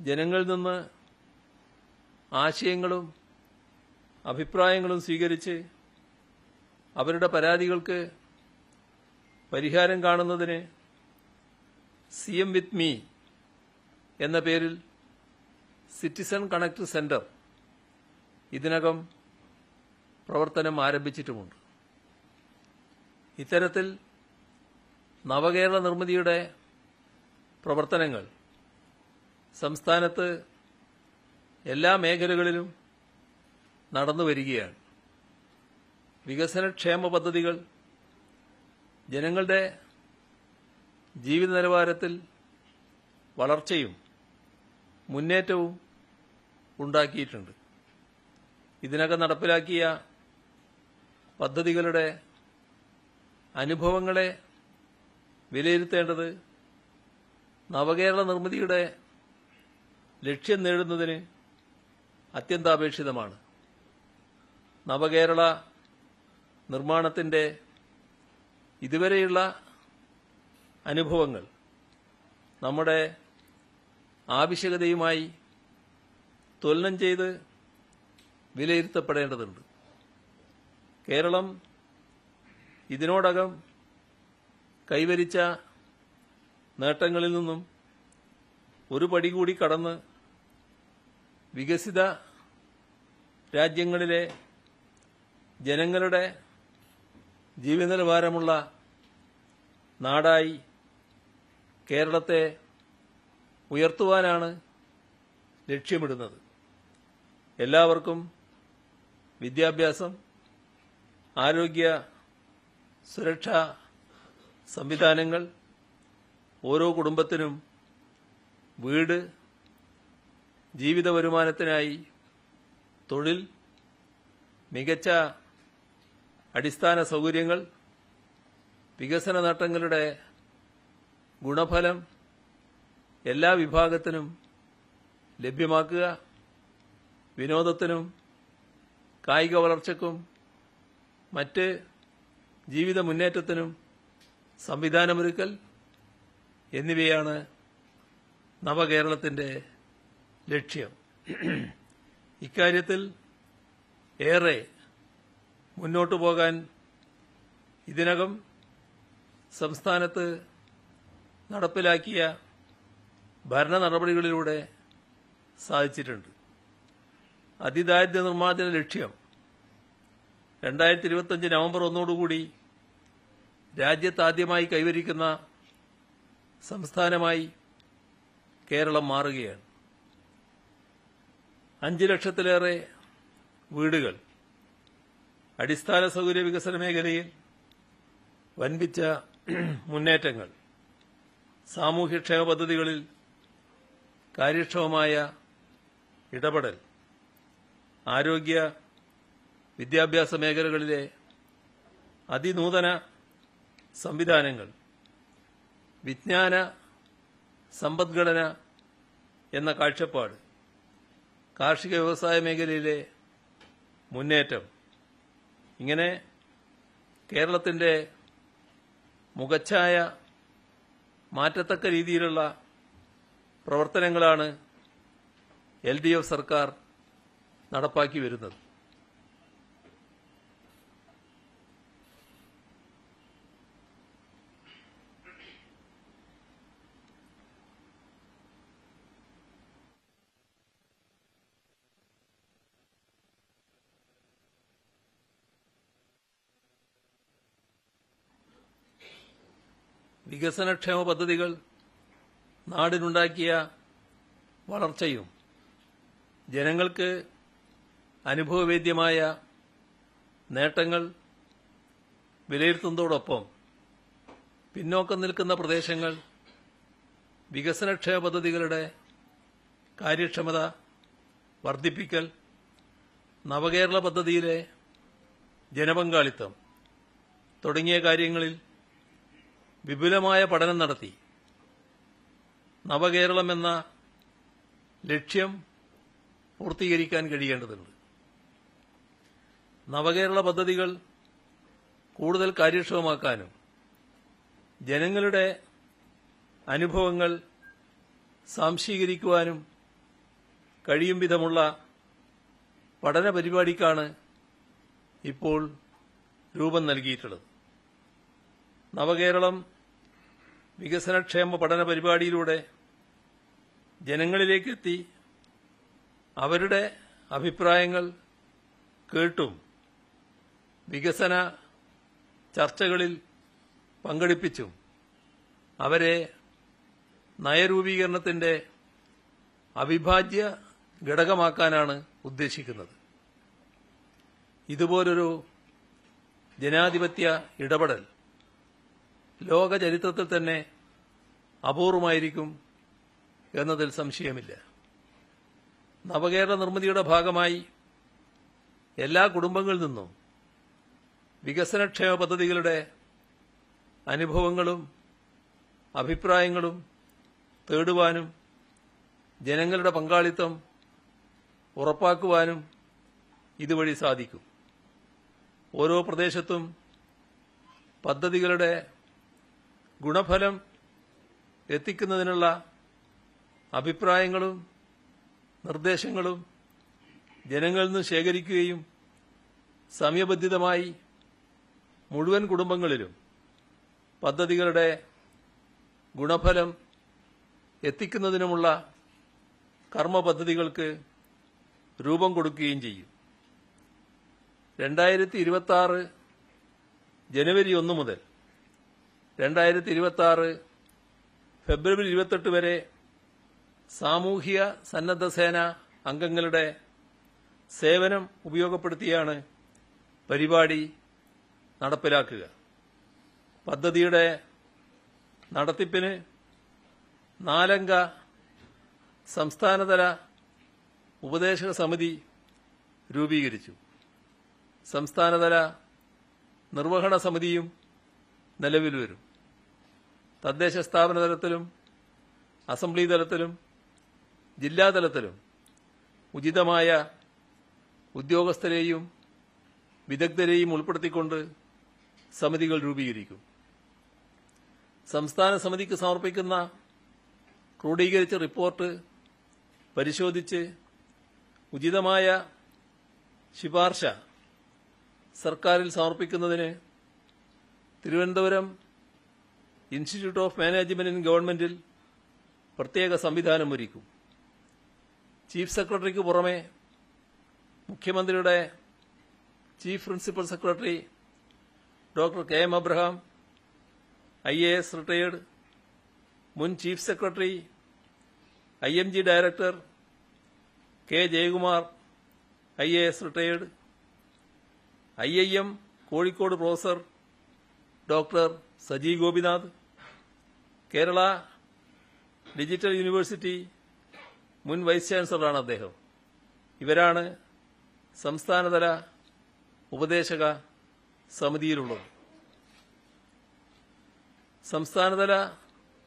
ജനങ്ങളിൽ നിന്ന് ആശയങ്ങളും അഭിപ്രായങ്ങളും സ്വീകരിച്ച് അവരുടെ പരാതികൾക്ക് പരിഹാരം കാണുന്നതിന് സി എം വിത്ത് മീ എന്ന പേരിൽ സിറ്റിസൺ കണക്ട് സെന്റർ ഇതിനകം പ്രവർത്തനം ആരംഭിച്ചിട്ടുമുണ്ട്. ഇത്തരത്തിൽ നവകേരള നിർമ്മിതിയുടെ പ്രവർത്തനങ്ങൾ സംസ്ഥാനത്ത് എല്ലാ മേഖലകളിലും നടന്നു വരികയാണ്. വികസനക്ഷേമ പദ്ധതികൾ ജനങ്ങളുടെ ജീവിത നിലവാരത്തിൽ വളർച്ചയും മുന്നേറ്റവും ഉണ്ടാക്കിയിട്ടുണ്ട്. ഇതിനകം നടപ്പിലാക്കിയ പദ്ധതികളുടെ അനുഭവങ്ങളെ വിലയിരുത്തേണ്ടത് നവകേരള നിർമ്മിതിയുടെ ലക്ഷ്യം നേടുന്നതിന് അത്യന്താപേക്ഷിതമാണ്. നവകേരള നിർമ്മാണത്തിന്റെ ഇതുവരെയുള്ള അനുഭവങ്ങൾ നമ്മുടെ ആവശ്യകതയുമായി തുലനം ചെയ്ത് വിലയിരുത്തപ്പെടേണ്ടതുണ്ട്. കേരളം ഇതിനോടകം കൈവരിച്ച നേട്ടങ്ങളിൽ നിന്നും ഒരു പടി കൂടി കടന്ന് വികസിത രാജ്യങ്ങളിലെ ജനങ്ങളുടെ ജീവിത നിലവാരമുള്ള നാടായി കേരളത്തെ ഉയർത്തുവാനാണ് ലക്ഷ്യമിടുന്നത്. എല്ലാവർക്കും വിദ്യാഭ്യാസം ആരോഗ്യ സുരക്ഷാ സംവിധാനങ്ങൾ ഓരോ കുടുംബത്തിനും വീട് ജീവിത വരുമാനത്തിനായി തൊഴിൽ മികച്ച അടിസ്ഥാന സൗകര്യങ്ങൾ വികസന നേട്ടങ്ങളുടെ ഗുണഫലം എല്ലാ വിഭാഗത്തിനും ലഭ്യമാക്കുക. വിനോദത്തിനും കായിക വളർച്ചയ്ക്കും മറ്റ് ജീവിത മുന്നേറ്റത്തിനും സംവിധാനമൊരുക്കൽ എന്നിവയാണ് നവകേരളത്തിന്റെ ലക്ഷ്യം. ഇക്കാര്യത്തിൽ ഏറെ മുന്നോട്ടു പോകാൻ ഇതിനകം സംസ്ഥാനത്ത് നടപ്പിലാക്കിയ ഭരണ നടപടികളിലൂടെ സാധിച്ചിട്ടുണ്ട്. അതിദാരിദ്ര്യ നിർമ്മാർജന ലക്ഷ്യം രണ്ടായിരത്തി ഇരുപത്തിയഞ്ച് നവംബർ ഒന്നോടുകൂടി രാജ്യത്താദ്യമായി കൈവരിക്കുന്ന സംസ്ഥാനമായി കേരളം മാറുകയാണ്. അഞ്ച് ലക്ഷത്തിലേറെ വീടുകൾ. അടിസ്ഥാന സൗകര്യ വികസന മേഖലയിൽ വൻപിച്ച മുന്നേറ്റങ്ങൾ. സാമൂഹ്യക്ഷേമ പദ്ധതികളിൽ കാര്യക്ഷമമായ ഇടപെടൽ. ആരോഗ്യ വിദ്യാഭ്യാസ മേഖലകളിലെ അതിനൂതന സംവിധാനങ്ങൾ. വിജ്ഞാന സമ്പദ്ഘടന എന്ന കാഴ്ചപ്പാട്. കാർഷിക വ്യവസായ മേഖലയിലെ മുന്നേറ്റം. ഇങ്ങനെ കേരളത്തിന്റെ മുഖച്ഛായ മാറ്റത്തക്ക രീതിയിലുള്ള പ്രവർത്തനങ്ങളാണ് എൽ ഡി എഫ് സർക്കാർ നടപ്പാക്കി വരുന്നത്. വികസനക്ഷേമ പദ്ധതികൾ നാടിനുണ്ടാക്കിയ വളർച്ചയും ജനങ്ങൾക്ക് അനുഭവവേദ്യമായ നേട്ടങ്ങൾ വിലയിരുത്തുന്നതോടൊപ്പം പിന്നോക്കം നിൽക്കുന്ന പ്രദേശങ്ങൾ വികസനക്ഷേമ പദ്ധതികളുടെ കാര്യക്ഷമത വർദ്ധിപ്പിക്കൽ നവകേരള പദ്ധതിയിലെ ജനപങ്കാളിത്തം തുടങ്ങിയ കാര്യങ്ങളിൽ വിപുലമായ പഠനം നടത്തി. നവകേരളം എന്ന ലക്ഷ്യം പൂർത്തീകരിക്കാൻ കഴിയേണ്ടതുണ്ട്. നവകേരള പദ്ധതികൾ കൂടുതൽ കാര്യക്ഷമമാക്കാനും ജനങ്ങളുടെ അനുഭവങ്ങൾ സാംശീകരിക്കുവാനും കഴിയും വിധമുള്ള പഠന പരിപാടിക്കാണ് ഇപ്പോൾ രൂപം നൽകിയിട്ടുള്ളത്. നവകേരളം വികസനക്ഷേമ പഠന പരിപാടിയിലൂടെ ജനങ്ങളിലേക്കെത്തി അവരുടെ അഭിപ്രായങ്ങൾ കേട്ടും വികസന ചർച്ചകളിൽ പങ്കെടുപ്പിച്ചും അവരെ നയരൂപീകരണത്തിന്റെ അവിഭാജ്യ ഘടകമാക്കാനാണ് ഉദ്ദേശിക്കുന്നത്. ഇതുപോലൊരു ജനാധിപത്യ ഇടപെടൽ ലോക ചരിത്രത്തിൽ തന്നെ അപൂർവമായിരിക്കും എന്നതിൽ സംശയമില്ല. നവകേരള നിർമ്മിതിയുടെ ഭാഗമായി എല്ലാ കുടുംബങ്ങളിൽ നിന്നും വികസനക്ഷേമ പദ്ധതികളുടെ അനുഭവങ്ങളും അഭിപ്രായങ്ങളും തേടുവാനും ജനങ്ങളുടെ പങ്കാളിത്തം ഉറപ്പാക്കുവാനും ഇതുവഴി സാധിക്കും. ഓരോ പ്രദേശത്തും പദ്ധതികളുടെ ഗുണഫലം എത്തിക്കുന്നതിനുള്ള അഭിപ്രായങ്ങളും നിർദ്ദേശങ്ങളും ജനങ്ങളിൽ നിന്ന് ശേഖരിക്കുകയും സമയബന്ധിതമായി മുഴുവൻ കുടുംബങ്ങളിലും പദ്ധതികളുടെ ഗുണഫലം എത്തിക്കുന്നതിനുമുള്ള കർമ്മ പദ്ധതികൾക്ക് രൂപം കൊടുക്കുകയും ചെയ്യും. രണ്ടായിരത്തി ഇരുപത്തി ജനുവരി ഒന്ന് മുതൽ രണ്ടായിരത്തി ഇരുപത്തി ആറ് ഫെബ്രുവരി ഇരുപത്തെട്ട് വരെ സാമൂഹിക സന്നദ്ധ സേന അംഗങ്ങളുടെ സേവനം ഉപയോഗപ്പെടുത്തിയാണ് പരിപാടി നടപ്പിലാക്കുക. പദ്ധതിയുടെ നടത്തിപ്പിന് നാലംഗ സംസ്ഥാനതല ഉപദേശക സമിതി രൂപീകരിച്ചു. സംസ്ഥാനതല നിർവഹണ സമിതിയും നിലവിൽ വരും. തദ്ദേശ സ്ഥാപന തലത്തിലും അസംബ്ലി തലത്തിലും ജില്ലാതലത്തിലും ഉചിതമായ ഉദ്യോഗസ്ഥരെയും വിദഗ്ധരെയും ഉൾപ്പെടുത്തിക്കൊണ്ട് സമിതികൾ രൂപീകരിക്കും. സംസ്ഥാന സമിതിക്ക് സമർപ്പിക്കുന്ന ക്രോഡീകരിച്ച റിപ്പോർട്ട് പരിശോധിച്ച് ഉചിതമായ ശുപാർശ സർക്കാരിൽ സമർപ്പിക്കുന്നതിന് Thiruvananthapuram institute of management in ഗവൺമെന്റിൽ പ്രത്യേക സംവിധാനം ഒരുക്കും. ചീഫ് സെക്രട്ടറിക്ക് പുറമെ മുഖ്യമന്ത്രിയുടെ chief principal secretary doctor K M Abraham I A S retired മുൻ chief secretary I M G director K Jayakumar I A S retired I I M Kozhikode professor doctor Saji Gopinath Kerala digital university മുൻ vice ചാൻസലറാണ് അദ്ദേഹം. ഇവരാണ് സംസ്ഥാനതല ഉപദേശക സമിതിയിലുള്ളത്. സംസ്ഥാനതല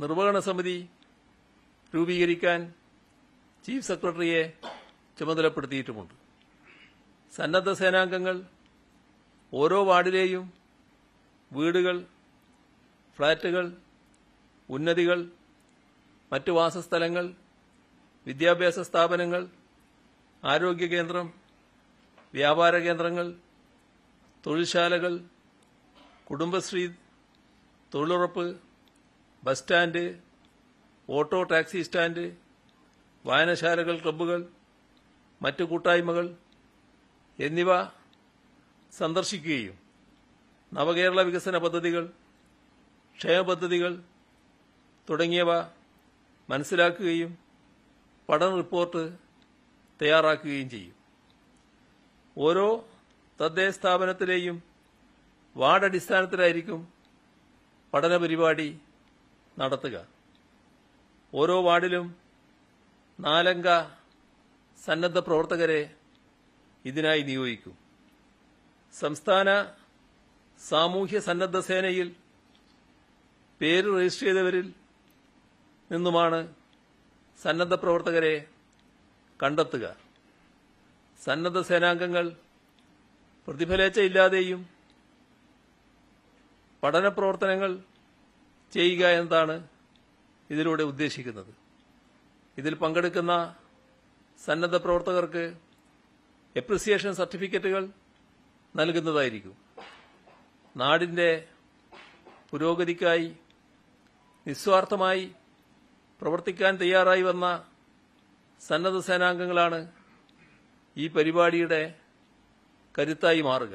നിർവഹണ സമിതി രൂപീകരിക്കാൻ ചീഫ് സെക്രട്ടറിയെ ചുമതലപ്പെടുത്തിയിട്ടുമുണ്ട്. സന്നദ്ധ സേനാംഗങ്ങൾ ഓരോ വാർഡിലെയും വീടുകൾ ഫ്ളാറ്റുകൾ ഉന്നതികൾ മറ്റു വാസസ്ഥലങ്ങൾ വിദ്യാഭ്യാസ സ്ഥാപനങ്ങൾ ആരോഗ്യ കേന്ദ്രം വ്യാപാര കേന്ദ്രങ്ങൾ തൊഴിൽശാലകൾ കുടുംബശ്രീ തൊഴിലുറപ്പ് bus stand auto taxi stand വായനശാലകൾ ക്ലബ്ബുകൾ മറ്റു കൂട്ടായ്മകൾ എന്നിവ സന്ദർശിക്കുകയും നവകേരള വികസന പദ്ധതികൾ ക്ഷേമ പദ്ധതികൾ തുടങ്ങിയവ മനസ്സിലാക്കുകയും പഠന റിപ്പോർട്ട് തയ്യാറാക്കുകയും ചെയ്യും. ഓരോ തദ്ദേശ സ്ഥാപനത്തിലെയും വാർഡ് അടിസ്ഥാനത്തിലായിരിക്കും പഠന പരിപാടി നടത്തുക. ഓരോ വാർഡിലും നാലംഗ സന്നദ്ധ പ്രവർത്തകരെ ഇതിനായി നിയോഗിക്കും. സംസ്ഥാന സാമൂഹ്യ സന്നദ്ധ സേനയിൽ പേര് രജിസ്റ്റർ ചെയ്തവരിൽ നിന്നുമാണ് സന്നദ്ധ പ്രവർത്തകരെ കണ്ടെത്തുക. സന്നദ്ധ സേനാംഗങ്ങൾ പ്രതിഫലേച്ഛയില്ലാതെയും പഠന പ്രവർത്തനങ്ങൾ ചെയ്യുക എന്നതാണ് ഇതിലൂടെ ഉദ്ദേശിക്കുന്നത്. ഇതിൽ പങ്കെടുക്കുന്ന സന്നദ്ധ പ്രവർത്തകർക്ക് എപ്രിസിയേഷൻ സർട്ടിഫിക്കറ്റുകൾ നൽകുന്നതായിരിക്കും. നാടിന്റെ പുരോഗതിക്കായി നിസ്വാർത്ഥമായി പ്രവർത്തിക്കാൻ തയ്യാറായി വന്ന സന്നദ്ധ സേനാംഗങ്ങളാണ് ഈ പരിപാടിയുടെ കരുത്തായി മാറുക.